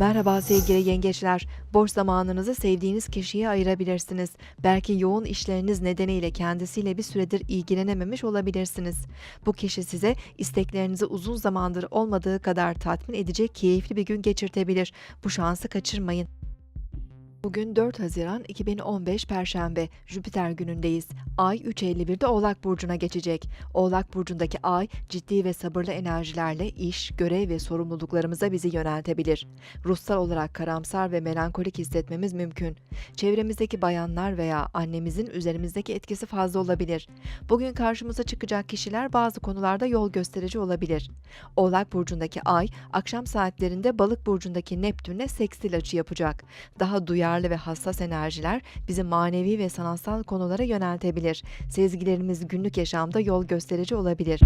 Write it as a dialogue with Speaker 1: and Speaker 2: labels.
Speaker 1: Merhaba sevgili yengeçler. Boş zamanınızı sevdiğiniz kişiye ayırabilirsiniz. Belki yoğun işleriniz nedeniyle kendisiyle bir süredir ilgilenememiş olabilirsiniz. Bu kişi size isteklerinizi uzun zamandır olmadığı kadar tatmin edecek keyifli bir gün geçirtebilir. Bu şansı kaçırmayın. Bugün 4 Haziran 2015 Perşembe, Jüpiter günündeyiz. Ay 3.51'de Oğlak Burcu'na geçecek. Oğlak Burcu'ndaki ay ciddi ve sabırlı enerjilerle iş, görev ve sorumluluklarımıza bizi yöneltebilir. Ruhsal olarak karamsar ve melankolik hissetmemiz mümkün. Çevremizdeki bayanlar veya annemizin üzerimizdeki etkisi fazla olabilir. Bugün karşımıza çıkacak kişiler bazı konularda yol gösterici olabilir. Oğlak Burcu'ndaki ay, akşam saatlerinde Balık Burcu'ndaki Neptün'le sekstil açı yapacak. Daha duyarlı ve hassas enerjiler bizi manevi ve sanatsal konulara yöneltebilir. Sezgilerimiz günlük yaşamda yol gösterici olabilir.